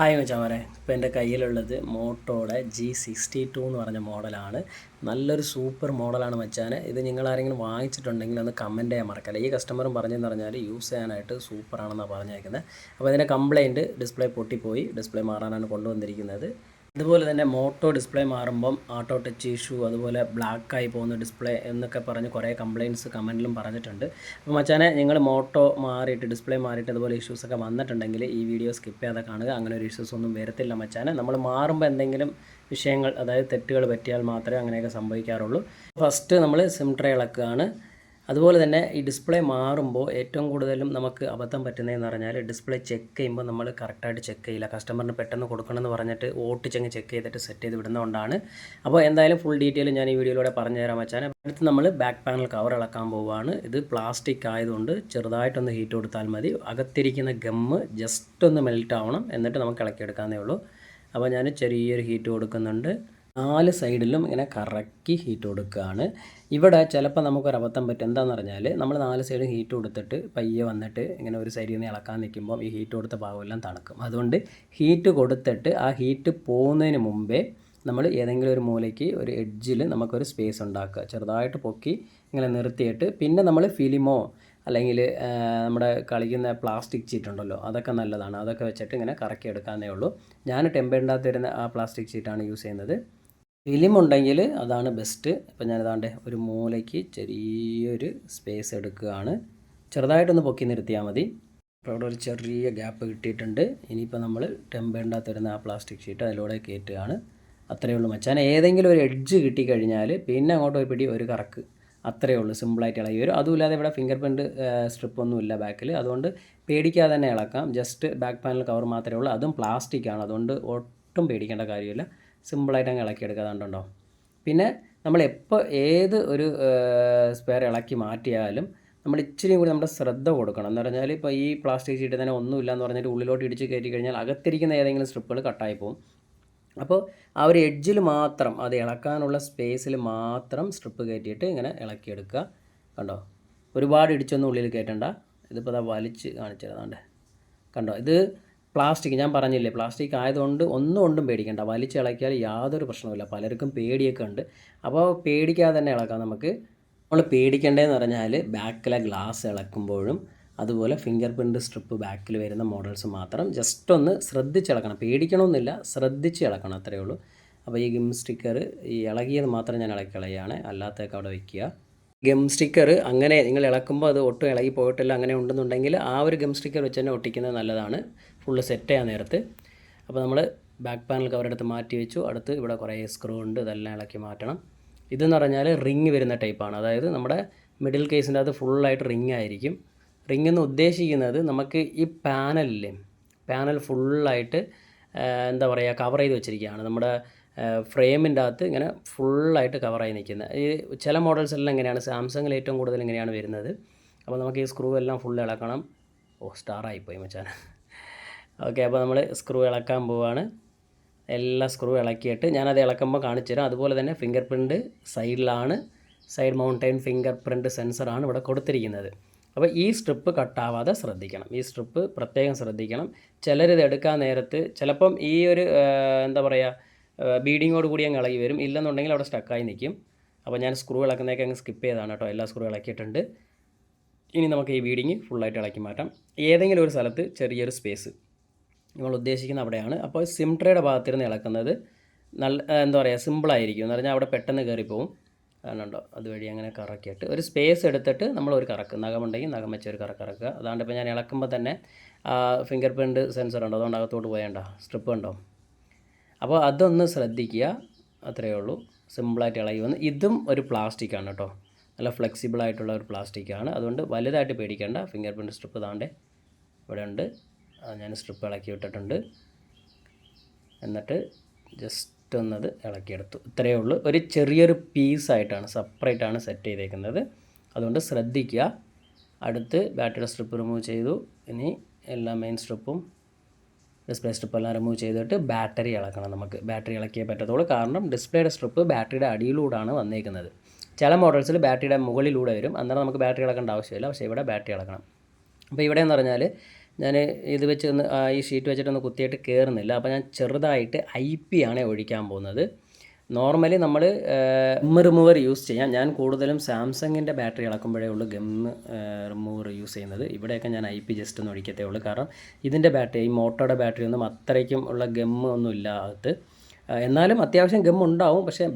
Hi മച്ചാമാരെ. ഇപ്പോൾ എന്റെ കയ്യിലുള്ളത് മോട്ടോയുടെ ജി സിക്സ്റ്റി ടു എന്ന് പറഞ്ഞ മോഡലാണ്. നല്ലൊരു സൂപ്പർ മോഡലാണ് മച്ചാന്. ഇത് നിങ്ങൾ ആരെങ്കിലും വാങ്ങിച്ചിട്ടുണ്ടെങ്കിൽ ഒന്ന് കമന്റ് ചെയ്യാൻ മറക്കല്ല. ഈ കസ്റ്റമറും പറഞ്ഞെന്ന് പറഞ്ഞാൽ യൂസ് ചെയ്യാനായിട്ട് സൂപ്പറാണെന്നാണ് പറഞ്ഞേക്കുന്നത്. അപ്പോൾ ഇതിന്റെ കംപ്ലയിന്റ് ഡിസ്പ്ലേ പൊട്ടിപ്പോയി. ഡിസ്പ്ലേ മാറാനാണ് കൊണ്ടുവന്നിരിക്കുന്നത്. അതുപോലെ തന്നെ മോട്ടോ ഡിസ്പ്ലേ മാറുമ്പം ആട്ടോ ടച്ച് ഇഷ്യൂ അതുപോലെ ബ്ലാക്കായി പോകുന്ന ഡിസ്പ്ലേ എന്നൊക്കെ പറഞ്ഞ് കുറേ കംപ്ലയിന്റ്സ് കമന്റിലും പറഞ്ഞിട്ടുണ്ട്. അപ്പോൾ മച്ചാനെ നിങ്ങൾ മോട്ടോ മാറിയിട്ട് ഡിസ്പ്ലേ മാറിയിട്ട് അതുപോലെ ഇഷ്യൂസൊക്കെ വന്നിട്ടുണ്ടെങ്കിൽ ഈ വീഡിയോ സ്കിപ്പ് ചെയ്യാതെ കാണുക. അങ്ങനെ ഒരു ഇഷ്യൂസ് ഒന്നും വരത്തില്ല മച്ചാനെ. നമ്മൾ മാറുമ്പോൾ എന്തെങ്കിലും വിഷയങ്ങൾ അതായത് തെറ്റുകൾ പറ്റിയാൽ മാത്രമേ അങ്ങനെയൊക്കെ സംഭവിക്കാറുള്ളൂ. ഫസ്റ്റ് നമ്മൾ സിം ട്രേ ഇളക്കുകയാണ്. അതുപോലെ തന്നെ ഈ ഡിസ്പ്ലേ മാറുമ്പോൾ ഏറ്റവും കൂടുതലും നമുക്ക് അബദ്ധം പറ്റുന്നതെന്ന് പറഞ്ഞാൽ ഡിസ്പ്ലേ ചെക്ക് ചെയ്യുമ്പോൾ നമ്മൾ കറക്റ്റായിട്ട് ചെക്ക് ചെയ്യില്ല. കസ്റ്റമറിന് പെട്ടെന്ന് കൊടുക്കണമെന്ന് പറഞ്ഞിട്ട് ഓട്ടിച്ചങ്ങ് ചെക്ക് ചെയ്തിട്ട് സെറ്റ് ചെയ്ത് വിടുന്നതുകൊണ്ടാണ്. അപ്പോൾ എന്തായാലും ഫുൾ ഡീറ്റെയിൽ ഞാൻ ഈ വീഡിയോയിലൂടെ പറഞ്ഞു തരാൻ വെച്ചാൽ അടുത്ത് നമ്മൾ ബാക്ക് പാനൽ കവർ ഇളക്കാൻ പോവുകയാണ്. ഇത് പ്ലാസ്റ്റിക് ആയതുകൊണ്ട് ചെറുതായിട്ടൊന്ന് ഹീറ്റ് കൊടുത്താൽ മതി. അകത്തിരിക്കുന്ന ഗമ്മ് ജസ്റ്റ് ഒന്ന് മെൽറ്റ് ആവണം. എന്നിട്ട് നമുക്ക് ഇളക്കിയെടുക്കാവുന്നേ ഉള്ളൂ. അപ്പോൾ ഞാൻ ചെറിയൊരു ഹീറ്റ് കൊടുക്കുന്നുണ്ട്. നാല് സൈഡിലും ഇങ്ങനെ കറക്കി ഹീറ്റ് കൊടുക്കുകയാണ് ഇവിടെ ചിലപ്പോൾ നമുക്കൊരു അബദ്ധം പറ്റും എന്താണെന്ന് പറഞ്ഞാൽ നമ്മൾ നാല് സൈഡും ഹീറ്റ് കൊടുത്തിട്ട് പയ്യെ വന്നിട്ട് ഇങ്ങനെ ഒരു സൈഡിൽ നിന്ന് ഇളക്കാൻ നിൽക്കുമ്പോൾ ഈ ഹീറ്റ് കൊടുത്ത ഭാഗമെല്ലാം തണുക്കും. അതുകൊണ്ട് ഹീറ്റ് കൊടുത്തിട്ട് ആ ഹീറ്റ് പോകുന്നതിന് മുമ്പേ നമ്മൾ ഏതെങ്കിലും ഒരു മൂലയ്ക്ക് ഒരു എഡ്ജിൽ നമുക്കൊരു സ്പേസ് ഉണ്ടാക്കുക. ചെറുതായിട്ട് പൊക്കി ഇങ്ങനെ നിർത്തിയിട്ട് പിന്നെ നമ്മൾ ഫിലിമോ അല്ലെങ്കിൽ നമ്മുടെ കളിക്കുന്ന പ്ലാസ്റ്റിക് ചീറ്റ് ഉണ്ടല്ലോ അതൊക്കെ നല്ലതാണ്. അതൊക്കെ വെച്ചിട്ട് ഇങ്ങനെ കറക്കി എടുക്കാവുന്നേ ഉള്ളൂ. ഞാൻ ടെമ്പറിന്റെ അകത്ത് വരുന്ന ആ പ്ലാസ്റ്റിക് ചീറ്റാണ് യൂസ് ചെയ്യുന്നത്. ഫിലിം ഉണ്ടെങ്കിൽ അതാണ് ബെസ്റ്റ്. ഇപ്പം ഞാനിതാണ്ട് ഒരു മൂലയ്ക്ക് ചെറിയൊരു സ്പേസ് എടുക്കുകയാണ്. ചെറുതായിട്ടൊന്ന് പൊക്കി നിർത്തിയാൽ മതി. അപ്പോൾ അവിടെ ഒരു ചെറിയ ഗ്യാപ്പ് കിട്ടിയിട്ടുണ്ട്. ഇനിയിപ്പോൾ നമ്മൾ തരുന്ന വരുന്ന ആ പ്ലാസ്റ്റിക് ഷീറ്റ് അതിലൂടെ കയറ്റുകയാണ്. അത്രയേ ഉള്ളൂ മച്ചാൻ ഏതെങ്കിലും ഒരു എഡ്ജ് കിട്ടിക്കഴിഞ്ഞാൽ പിന്നെ അങ്ങോട്ട് ഒരു പിടി ഒരു കറക്ക്. അത്രയേ ഉള്ളൂ. സിമ്പിളായിട്ട് ഇളകി. വരും അതുമില്ലാതെ ഇവിടെ ഫിംഗർ പ്രിന്റ് സ്ട്രിപ്പൊന്നും ഇല്ല ബാക്കിൽ അതുകൊണ്ട് പേടിക്കാതെ തന്നെ ഇളക്കാം. ജസ്റ്റ് ബാക്ക് പാനൽ കവർ മാത്രമേ ഉള്ളൂ. അതും പ്ലാസ്റ്റിക്കാണ്. അതുകൊണ്ട് ഒട്ടും പേടിക്കേണ്ട കാര്യമില്ല. സിമ്പിളായിട്ട് അങ്ങ് ഇളക്കിയെടുക്കുക അതുണ്ടോ പിന്നെ നമ്മൾ എപ്പോൾ ഏത് ഒരു സ്പെയർ ഇളക്കി മാറ്റിയാലും നമ്മൾ ഇച്ചിരി കൂടി നമ്മുടെ ശ്രദ്ധ കൊടുക്കണം. എന്ന് പറഞ്ഞാൽ ഇപ്പോൾ ഈ പ്ലാസ്റ്റിക് ഷീറ്റ് തന്നെ ഒന്നുമില്ല എന്ന് പറഞ്ഞിട്ട് ഉള്ളിലോട്ട് ഇടിച്ച് കയറ്റി കഴിഞ്ഞാൽ അകത്തിരിക്കുന്ന ഏതെങ്കിലും സ്ട്രിപ്പുകൾ കട്ടായി പോകും അപ്പോൾ ആ ഒരു എഡ്ജിൽ മാത്രം അത് ഇളക്കാനുള്ള സ്പേസിൽ മാത്രം സ്ട്രിപ്പ് കയറ്റിയിട്ട് ഇങ്ങനെ ഇളക്കിയെടുക്കുക കണ്ടോ? ഒരുപാട് ഇടിച്ചൊന്നും ഉള്ളിൽ കയറ്റണ്ട. ഇതിപ്പോൾ അതാ വലിച്ച് കാണിച്ചിരുന്നാണ്ട് കണ്ടോ? ഇത് പ്ലാസ്റ്റിക് ഞാൻ പറഞ്ഞില്ലേ പ്ലാസ്റ്റിക് ആയതുകൊണ്ട് ഒന്നും ഒന്നും പേടിക്കണ്ട. വലിച്ചിളക്കിയാൽ യാതൊരു പ്രശ്നവുമില്ല. പലർക്കും പേടിയൊക്കെ ഉണ്ട്. അപ്പോൾ പേടിക്കാതെ തന്നെ ഇളക്കാം നമുക്ക്. നമ്മൾ പേടിക്കേണ്ടതെന്ന് പറഞ്ഞാൽ ബാക്കിലെ ഗ്ലാസ് ഇളക്കുമ്പോഴും അതുപോലെ ഫിംഗർ പ്രിന്റ് സ്ട്രിപ്പ് ബാക്കിൽ വരുന്ന മോഡൽസ് മാത്രം ജസ്റ്റ് ഒന്ന് ശ്രദ്ധിച്ചിളക്കണം പേടിക്കണമെന്നില്ല ശ്രദ്ധിച്ച് ഇളക്കണം അത്രയേ ഉള്ളൂ. അപ്പോൾ ഈ ഗിം സ്റ്റിക്കർ ഈ ഇളകിയത് മാത്രം ഞാൻ ഇളക്കി കളയുകയാണ് അല്ലാത്തതൊക്കെ അവിടെ വയ്ക്കുക ഗം സ്റ്റിക്കർ അങ്ങനെ നിങ്ങൾ ഇളക്കുമ്പോൾ അത് ഒട്ടും ഇളകി പോയിട്ടില്ല അങ്ങനെ ഉണ്ടെന്നുണ്ടെങ്കിൽ ആ ഒരു ഗം സ്റ്റിക്കർ വെച്ച് തന്നെ ഒട്ടിക്കുന്നത് നല്ലതാണ്. ഫുള്ള് സെറ്റ് ചെയ്യാൻ നേരത്ത്. അപ്പോൾ നമ്മൾ ബാക്ക് പാനൽ കവർ എടുത്ത് മാറ്റി വെച്ചു. അടുത്ത് ഇവിടെ കുറേ സ്ക്രൂ ഉണ്ട്. ഇതെല്ലാം ഇളക്കി മാറ്റണം. ഇതെന്ന് പറഞ്ഞാൽ റിങ് വരുന്ന ടൈപ്പാണ് അതായത് നമ്മുടെ മിഡിൽ കേസിന്റെ അത് ഫുള്ളായിട്ട് റിങ് ആയിരിക്കും. റിങ് എന്ന് ഉദ്ദേശിക്കുന്നത് നമുക്ക് ഈ പാനലില്ലേ പാനൽ ഫുള്ളായിട്ട് എന്താ പറയുക കവർ ചെയ്ത് വെച്ചിരിക്കുകയാണ്. നമ്മുടെ ഫ്രെയിമിന്റെ അകത്ത് ഇങ്ങനെ ഫുള്ളായിട്ട് കവറായി നിൽക്കുന്നത്. ഈ ചില മോഡൽസ് എല്ലാം ഇങ്ങനെയാണ്. സാംസങ്ങിൽ ഏറ്റവും കൂടുതൽ ഇങ്ങനെയാണ് വരുന്നത്. അപ്പോൾ നമുക്ക് ഈ സ്ക്രൂ എല്ലാം ഫുൾ ഇളക്കണം. ഓ സ്റ്റാറായിപ്പോയി മച്ചാൻ ഓക്കെ അപ്പോൾ നമ്മൾ സ്ക്രൂ ഇളക്കാൻ പോവാണ്. എല്ലാ സ്ക്രൂ ഇളക്കിയിട്ട് ഞാനത് ഇളക്കുമ്പോൾ കാണിച്ചു തരാം. അതുപോലെ തന്നെ ഫിംഗർ പ്രിന്റ് സൈഡിലാണ് സൈഡ് മൗണ്ടൈൻ ഫിംഗർ പ്രിന്റ് സെൻസറാണ് ഇവിടെ കൊടുത്തിരിക്കുന്നത്. അപ്പോൾ ഈ സ്ട്രിപ്പ് കട്ടാവാതെ ശ്രദ്ധിക്കണം. ഈ സ്ട്രിപ്പ് പ്രത്യേകം ശ്രദ്ധിക്കണം. ചിലരിത് എടുക്കാൻ നേരത്ത് ചിലപ്പം ഈ ഒരു എന്താ പറയുക ബീഡിങ്ങോട് കൂടി അങ്ങ് ഇളകി വരും. ഇല്ലെന്നുണ്ടെങ്കിൽ അവിടെ സ്റ്റക്കായി നിൽക്കും അപ്പോൾ ഞാൻ സ്ക്രൂ ഇളക്കുന്നതൊക്കെ അങ്ങ് സ്കിപ്പ് ചെയ്താണ് കേട്ടോ. എല്ലാ സ്ക്രൂ ഇളക്കിയിട്ടുണ്ട്. ഇനി നമുക്ക് ഈ ബീഡിങ് ഫുള്ളായിട്ട് ഇളക്കി മാറ്റാം. ഏതെങ്കിലും ഒരു സ്ഥലത്ത് ചെറിയൊരു സ്പേസ് നമ്മൾ ഉദ്ദേശിക്കുന്ന അവിടെയാണ്. അപ്പോൾ സിം ട്രേയുടെ ഭാഗത്തിരുന്ന് ഇളക്കുന്നത് നല്ല എന്താ പറയുക സിമ്പിളായിരിക്കും എന്ന് പറഞ്ഞാൽ അവിടെ പെട്ടെന്ന് കയറിപ്പോവും. കാരണമുണ്ടോ അതുവഴി അങ്ങനെ കറക്കിയിട്ട് ഒരു സ്പേസ് എടുത്തിട്ട് നമ്മൾ ഒരു കറക്ക് നഖമുണ്ടെങ്കിൽ നഖം വെച്ച് ഒരു കറക്ക് ഇറക്കുക അതാണ്ട് ഇപ്പോൾ ഞാൻ ഇളക്കുമ്പോൾ തന്നെ ഫിംഗർ പ്രിന്റ് സെൻസർ ഉണ്ടോ? അതുകൊണ്ട് അകത്തോട്ട് പോയണ്ട. സ്ട്രിപ്പ് ഉണ്ടോ? അപ്പോൾ അതൊന്ന് ശ്രദ്ധിക്കുക. അത്രയേ ഉള്ളൂ. സിമ്പിളായിട്ട് ഇളകി വന്ന്. ഇതും ഒരു പ്ലാസ്റ്റിക്കാണ് കേട്ടോ. നല്ല ഫ്ലെക്സിബിൾ ആയിട്ടുള്ള ഒരു പ്ലാസ്റ്റിക്കാണ് അതുകൊണ്ട് വലുതായിട്ട് പേടിക്കേണ്ട. ഫിംഗർ പ്രിന്റ് സ്ട്രിപ്പ് താണ്ടേ ഇവിടെ ഉണ്ട്. ഞാൻ സ്ട്രിപ്പ് ഇളക്കി വിട്ടിട്ടുണ്ട്. എന്നിട്ട് ജസ്റ്റ് ഒന്നത് ഇളക്കിയെടുത്തു. ഇത്രയേ ഉള്ളൂ. ഒരു ചെറിയൊരു പീസായിട്ടാണ് സെപ്പറേറ്റാണ് സെറ്റ് ചെയ്തേക്കുന്നത്. അതുകൊണ്ട് ശ്രദ്ധിക്കുക. അടുത്ത് ബാറ്ററിയുടെ സ്ട്രിപ്പ് റിമൂവ് ചെയ്തു. ഇനി എല്ലാ മെയിൻ സ്ട്രിപ്പും ഡിസ്പ്ലേ സ്ട്രിപ്പെല്ലാം റിമൂവ് ചെയ്തിട്ട് ബാറ്ററി ഇളക്കണം നമുക്ക്. ബാറ്ററി ഇളക്കിയേ പറ്റത്തുള്ളൂ. കാരണം ഡിസ്പ്ലേയുടെ സ്ട്രിപ്പ് ബാറ്ററിയുടെ അടിയിലൂടെയാണ് വന്നേക്കുന്നത്. ചില മോഡൽസിൽ ബാറ്ററിയുടെ മുകളിലൂടെ വരും. അന്നേരം നമുക്ക് ബാറ്ററി ഇളക്കേണ്ട ആവശ്യമില്ല. പക്ഷേ ഇവിടെ ബാറ്ററി ഇളക്കണം. അപ്പോൾ ഇവിടെ എന്ന് പറഞ്ഞാൽ ഞാൻ ഇത് വെച്ച് ഒന്ന് ഈ ഷീറ്റ് വെച്ചിട്ടൊന്ന് കുത്തിയിട്ട് കയറുന്നില്ല അപ്പോൾ ഞാൻ ചെറുതായിട്ട് ഐ പി ആണ് ഒഴിക്കാൻ പോകുന്നത്. നോർമലി നമ്മൾ ഗം റിമൂവർ യൂസ് ചെയ്യാം. ഞാൻ കൂടുതലും സാംസങ്ങിന്റെ ബാറ്ററി ഇളക്കുമ്പോഴേ ഉള്ളൂ ഗം റിമൂവർ യൂസ് ചെയ്യുന്നത്. ഇവിടെയൊക്കെ ഞാൻ ഐ പി ജസ്റ്റ് ഒന്ന് ഒഴിക്കത്തേ ഉള്ളൂ. കാരണം ഇതിന്റെ ബാറ്ററി ഈ മോട്ടോയുടെ ബാറ്ററി ഒന്നും അത്രയ്ക്കും ഉള്ള ഗം ഒന്നും ഇല്ല എന്നാലും അത്യാവശ്യം ഗം ഉണ്ടാവും. പക്ഷേ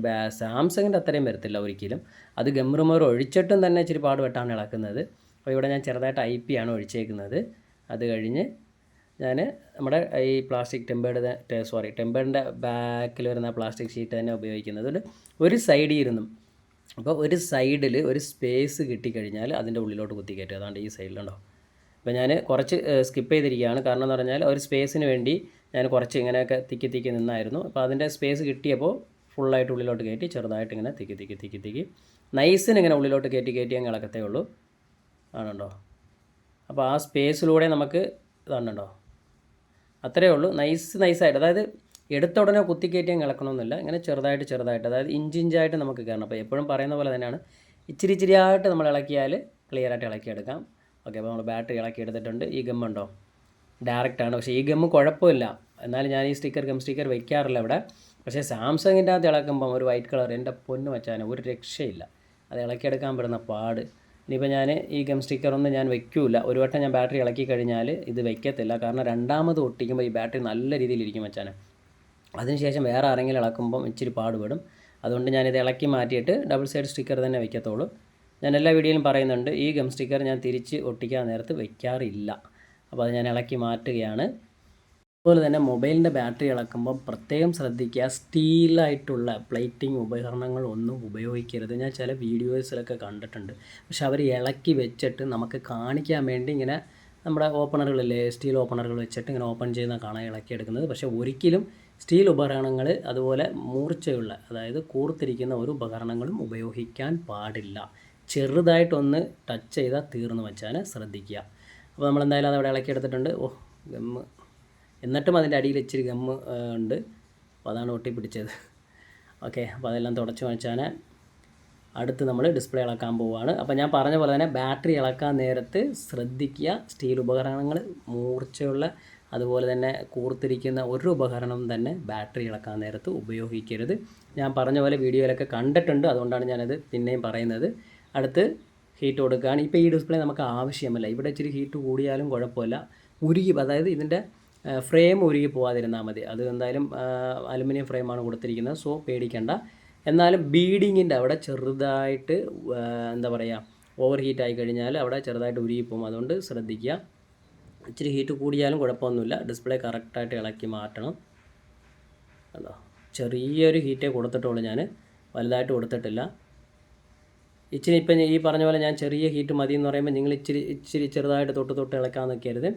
സാംസങ്ങിന്റെ അത്രയും വരത്തില്ല ഒരിക്കലും. അത് ഗം റിമൂവർ ഒഴിച്ചിട്ടും തന്നെ ഇച്ചിരി പാടുപെട്ടാണ് ഇളക്കുന്നത്. അപ്പോൾ ഇവിടെ ഞാൻ ചെറുതായിട്ട് ഐ പി ആണ് ഒഴിച്ചേക്കുന്നത്. അത് കഴിഞ്ഞ് ഞാൻ നമ്മുടെ ഈ പ്ലാസ്റ്റിക് ടെമ്പേർഡ് സോറി ടെമ്പേർഡിന്റെ ബാക്കിൽ വരുന്ന പ്ലാസ്റ്റിക് ഷീറ്റ് തന്നെ ഉപയോഗിക്കുന്നത്. ഒരു സൈഡിൽ ഇരുന്നും അപ്പോൾ ഒരു സൈഡിൽ ഒരു സ്പേസ് കിട്ടിക്കഴിഞ്ഞാൽ അതിന്റെ ഉള്ളിലോട്ട് കുത്തി കയറ്റുക. അതാണ്ട് ഈ സൈഡിലുണ്ടോ? അപ്പോൾ ഞാൻ കുറച്ച് സ്കിപ്പ് ചെയ്തിരിക്കുകയാണ്. കാരണം എന്ന് പറഞ്ഞാൽ ഒരു സ്പേസിന് വേണ്ടി ഞാൻ കുറച്ച് ഇങ്ങനെയൊക്കെ തിക്കി തിക്കി നിന്നായിരുന്നു. അപ്പോൾ അതിന്റെ സ്പേസ് കിട്ടിയപ്പോൾ ഫുള്ളായിട്ട് ഉള്ളിലോട്ട് കയറ്റി ചെറുതായിട്ട് ഇങ്ങനെ തിക്കി തിക്കി തിക്കി തിക്കി. നൈസിന് ഇങ്ങനെ ഉള്ളിലോട്ട് കയറ്റി കയറ്റി അങ്ങ് ഇളക്കത്തേ ഉള്ളൂ. ആണുണ്ടോ? അപ്പോൾ ആ സ്പേസിലൂടെ നമുക്ക് ഇതാണുണ്ടോ അത്രയേ ഉള്ളൂ. നൈസ് നൈസായിട്ട് അതായത് എടുത്ത ഉടനെ കുത്തിക്കയറ്റി കിളക്കണമെന്നില്ല ഇങ്ങനെ ചെറുതായിട്ട് ചെറുതായിട്ട്. അതായത് ഇഞ്ചിഞ്ചായിട്ട് നമുക്ക് കയറണം അപ്പോൾ എപ്പോഴും പറയുന്ന പോലെ തന്നെയാണ്. ഇച്ചിരി ഇച്ചിരിയായിട്ട് നമ്മൾ ഇളക്കിയാൽ ക്ലിയർ ആയിട്ട് ഇളക്കിയെടുക്കാം ഓക്കെ അപ്പോൾ നമ്മൾ ബാറ്ററി ഇളക്കി എടുത്തിട്ടുണ്ട്. ഈ ഗമ്മുണ്ടോ ഡയറക്റ്റാണ് പക്ഷേ ഈ ഗമ്മ് കുഴപ്പമില്ല. എന്നാലും ഞാൻ ഈ സ്റ്റിക്കർ ഗം സ്റ്റിക്കർ വയ്ക്കാറില്ല ഇവിടെ. പക്ഷേ സാംസങ്ങിന്റെ അകത്ത് ഇളക്കുമ്പം ഒരു വൈറ്റ് കളർ എന്റെ പൊന്ന് വെച്ചാൽ ഒരു രക്ഷയില്ല. അത് ഇളക്കിയെടുക്കാൻ പെടുന്ന പാട്. ഇനിയിപ്പോൾ ഞാൻ ഈ ഗം സ്റ്റിക്കറൊന്നും ഞാൻ വെക്കൂല. ഒരു വട്ടം ഞാൻ ബാറ്ററി ഇളക്കി കഴിഞ്ഞാൽ ഇത് വെക്കത്തില്ല. കാരണം രണ്ടാമത് ഒട്ടിക്കുമ്പോൾ ഈ ബാറ്ററി നല്ല രീതിയിൽ ഇരിക്കും വെച്ചാൽ അതിനുശേഷം വേറെ ആരെങ്കിലും ഇളക്കുമ്പം ഇച്ചിരി പാടുപെടും. അതുകൊണ്ട് ഞാനിത് ഇളക്കി മാറ്റിയിട്ട് ഡബിൾ സൈഡ് സ്റ്റിക്കർ തന്നെ വെക്കത്തുള്ളൂ ഞാൻ എല്ലാ വീഡിയോയിലും പറയുന്നുണ്ട് ഈ ഗം സ്റ്റിക്കർ ഞാൻ തിരിച്ച് ഒട്ടിക്കാൻ നേരത്ത് വയ്ക്കാറില്ല അപ്പോൾ അത് ഞാൻ ഇളക്കി മാറ്റുകയാണ്. അതുപോലെ തന്നെ മൊബൈലിന്റെ ബാറ്ററി ഇളക്കുമ്പോൾ പ്രത്യേകം ശ്രദ്ധിക്കുക. സ്റ്റീലായിട്ടുള്ള പ്ലേറ്റിംഗ് ഉപകരണങ്ങൾ ഒന്നും ഉപയോഗിക്കരുത്. ഞാൻ ചില വീഡിയോസിലൊക്കെ കണ്ടിട്ടുണ്ട്. പക്ഷെ അവർ ഇളക്കി വെച്ചിട്ട് നമുക്ക് കാണിക്കാൻ വേണ്ടി ഇങ്ങനെ നമ്മുടെ ഓപ്പണറുകളില്ലേ സ്റ്റീൽ ഓപ്പണറുകൾ വെച്ചിട്ട് ഇങ്ങനെ ഓപ്പൺ ചെയ്യുന്ന കാണാൻ ഇളക്കിയെടുക്കുന്നത്. പക്ഷെ ഒരിക്കലും സ്റ്റീൽ ഉപകരണങ്ങൾ അതുപോലെ മൂർച്ചയുള്ള അതായത് കൂർത്തിരിക്കുന്ന ഒരു ഉപകരണങ്ങളും ഉപയോഗിക്കാൻ പാടില്ല. ചെറുതായിട്ടൊന്ന് ടച്ച് ചെയ്താൽ തീർന്നു വെച്ചാൽ ശ്രദ്ധിക്കുക. അപ്പോൾ നമ്മൾ എന്തായാലും അത് അവിടെ ഇളക്കിയെടുത്തിട്ടുണ്ട്. ഓ ഗമ്മ് എന്നിട്ടും അതിന്റെ അടിയിൽ ഇച്ചിരി ഗമ്മ് ഉണ്ട്. അപ്പോൾ അതാണ് ഒട്ടിപ്പിടിച്ചത് ഓക്കെ അപ്പോൾ അതെല്ലാം തുടച്ചു വെച്ചാൽ അടുത്ത് നമ്മൾ ഡിസ്പ്ലേ ഇളക്കാൻ പോവുകയാണ് അപ്പോൾ ഞാൻ പറഞ്ഞ പോലെ തന്നെ ബാറ്ററി ഇളക്കാൻ നേരത്ത് ശ്രദ്ധിക്കുക. സ്റ്റീൽ ഉപകരണങ്ങൾ മൂർച്ചയുള്ള അതുപോലെ തന്നെ കൂർത്തിരിക്കുന്ന ഒരു ഉപകരണം തന്നെ ബാറ്ററി ഇളക്കാൻ നേരത്ത് ഉപയോഗിക്കരുത്. ഞാൻ പറഞ്ഞ പോലെ വീഡിയോയിലൊക്കെ കണ്ടിട്ടുണ്ട്. അതുകൊണ്ടാണ് ഞാനത് പിന്നെയും പറയുന്നത്. അടുത്ത് ഹീറ്റ് കൊടുക്കുകയാണ്. ഇപ്പോൾ ഈ ഡിസ്പ്ലേ നമുക്ക് ആവശ്യമല്ല. ഇവിടെ ഇച്ചിരി ഹീറ്റ് കൂടിയാലും കുഴപ്പമില്ല. ഉരുകി അതായത് ഇതിന്റെ ഫ്രെയിം ഉരുകി പോകാതിരുന്നാൽ മതി. അത് എന്തായാലും അലുമിനിയം ഫ്രെയിമാണ് കൊടുത്തിരിക്കുന്നത്. സോ പേടിക്കണ്ട. എന്നാലും ബീഡിങ്ങിന്റെ അവിടെ ചെറുതായിട്ട് എന്താ പറയുക ഓവർ ഹീറ്റ് ആയി കഴിഞ്ഞാൽ അവിടെ ചെറുതായിട്ട് ഉരുകി പോകും. അതുകൊണ്ട് ശ്രദ്ധിക്കുക. ഇച്ചിരി ഹീറ്റ് കൂടിയാലും കുഴപ്പമൊന്നുമില്ല. ഡിസ്പ്ലേ കറക്റ്റായിട്ട് ഇളക്കി മാറ്റണം. കണ്ടോ? ചെറിയൊരു ഹീറ്റേ കൊടുത്തിട്ടുള്ളൂ ഞാൻ വലുതായിട്ട് കൊടുത്തിട്ടില്ല. ഇച്ചിരി ഇപ്പം ഈ പറഞ്ഞ പോലെ ഞാൻ ചെറിയ ഹീറ്റ് മതി എന്ന് പറയുമ്പോൾ നിങ്ങൾ ഇച്ചിരി ഇച്ചിരി ചെറുതായിട്ട് തൊട്ട് തൊട്ട് ഇളക്കാൻ നിൽക്കരുത്.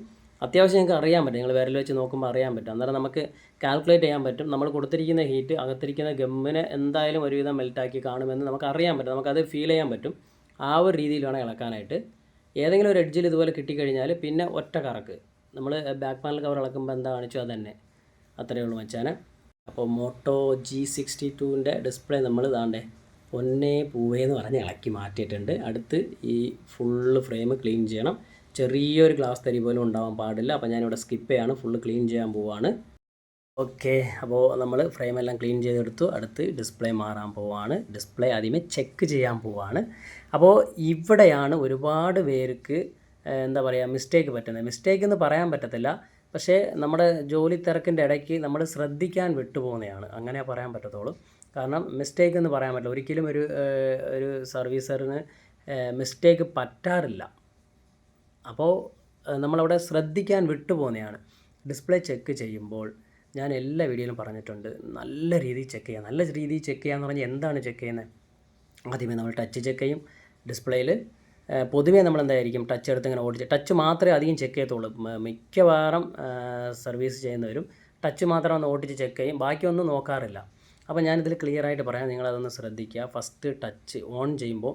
അത്യാവശ്യം നിങ്ങൾക്ക് അറിയാൻ പറ്റും. നിങ്ങൾ വിരൽ വെച്ച് നോക്കുമ്പോൾ അറിയാൻ പറ്റും. അന്നേരം നമുക്ക് കാൽക്കുലേറ്റ് ചെയ്യാൻ പറ്റും. നമ്മൾ കൊടുത്തിരിക്കുന്ന ഹീറ്റ് അകത്തിരിക്കുന്ന ഗമ്മിനെ എന്തായാലും ഒരുവിധം മെൽറ്റാക്കി കാണുമെന്ന് നമുക്ക് അറിയാൻ പറ്റും. നമുക്കത് ഫീൽ ചെയ്യാൻ പറ്റും. ആ ഒരു രീതിയിൽ വേണം ഇളക്കാനായിട്ട്. ഏതെങ്കിലും ഒരു എഡ്ജിൽ ഇതുപോലെ കിട്ടിക്കഴിഞ്ഞാൽ പിന്നെ ഒറ്റ കറക്ക്. നമ്മൾ ബാക്ക് പാനൽ കവർ ഇളക്കുമ്പോൾ എന്താ കാണിച്ചു അത് തന്നെ അത്രയേ ഉള്ളൂ മച്ചാനെ. അപ്പോൾ മോട്ടോ ജി സിക്സ്റ്റി ടുവിന്റെ ഡിസ്പ്ലേ നമ്മൾ ഇതാണ്ടേ പൊന്നേ പൂവേ എന്ന് പറഞ്ഞ് ഇളക്കി മാറ്റിയിട്ടുണ്ട്. അടുത്ത് ഈ ഫുള്ള് ഫ്രെയിം ക്ലീൻ ചെയ്യണം. ചെറിയൊരു ഗ്ലാസ് തരി പോലും ഉണ്ടാവാൻ പാടില്ല. അപ്പോൾ ഞാനിവിടെ സ്കിപ്പ് ചെയ്യാണ്. ഫുള്ള് ക്ലീൻ ചെയ്യാൻ പോവാണ്. ഓക്കെ അപ്പോൾ നമ്മൾ ഫ്രെയിം എല്ലാം ക്ലീൻ ചെയ്തെടുത്തു. അടുത്ത് ഡിസ്പ്ലേ മാറാൻ പോവാണ്. ഡിസ്പ്ലേ ആദ്യമേ ചെക്ക് ചെയ്യാൻ പോവാണ്. അപ്പോൾ ഇവിടെയാണ് ഒരുപാട് പേർക്ക് എന്താ പറയുക മിസ്റ്റേക്ക് പറ്റുന്നത്. മിസ്റ്റേക്ക് എന്ന് പറയാൻ പറ്റത്തില്ല. പക്ഷേ നമ്മുടെ ജോലി തിരക്കിന്റെ ഇടയ്ക്ക് നമ്മൾ ശ്രദ്ധിക്കാൻ വിട്ടുപോകുന്നതാണ്. അങ്ങനെ പറയാൻ പറ്റത്തുള്ളൂ. കാരണം മിസ്റ്റേക്ക് എന്ന് പറയാൻ പറ്റില്ല. ഒരിക്കലും ഒരു ഒരു സർവീസറിന് മിസ്റ്റേക്ക് പറ്റാറില്ല. അപ്പോൾ നമ്മളവിടെ ശ്രദ്ധിക്കാൻ വിട്ടുപോകുന്നതാണ് ഡിസ്പ്ലേ ചെക്ക് ചെയ്യുമ്പോൾ ഞാൻ എല്ലാ വീഡിയോയിലും പറഞ്ഞിട്ടുണ്ട് നല്ല രീതിയിൽ ചെക്ക് ചെയ്യുക നല്ല രീതിയിൽ ചെക്ക് ചെയ്യുക എന്ന് പറഞ്ഞാൽ എന്താണ് ചെക്ക് ചെയ്യുന്നത്? ആദ്യമേ നമ്മൾ ടച്ച് ചെക്ക് ചെയ്യും ഡിസ്പ്ലേയിൽ പൊതുവേ നമ്മൾ എന്തായിരിക്കും ടച്ച് എടുത്ത് ഇങ്ങനെ ഓടിച്ച് ടച്ച് മാത്രമേ അധികം ചെക്ക് ചെയ്യത്തുള്ളൂ. മിക്കവാറും സർവീസ് ചെയ്യുന്നവരും ടച്ച് മാത്രം ഒന്ന് ഓടിച്ച് ചെക്ക് ചെയ്യും ബാക്കിയൊന്നും നോക്കാറില്ല. അപ്പോൾ ഞാനിതിൽ ക്ലിയറായിട്ട് പറയാം നിങ്ങളതൊന്ന് ശ്രദ്ധിക്കുക. ഫസ്റ്റ് ടച്ച് ഓൺ ചെയ്യുമ്പോൾ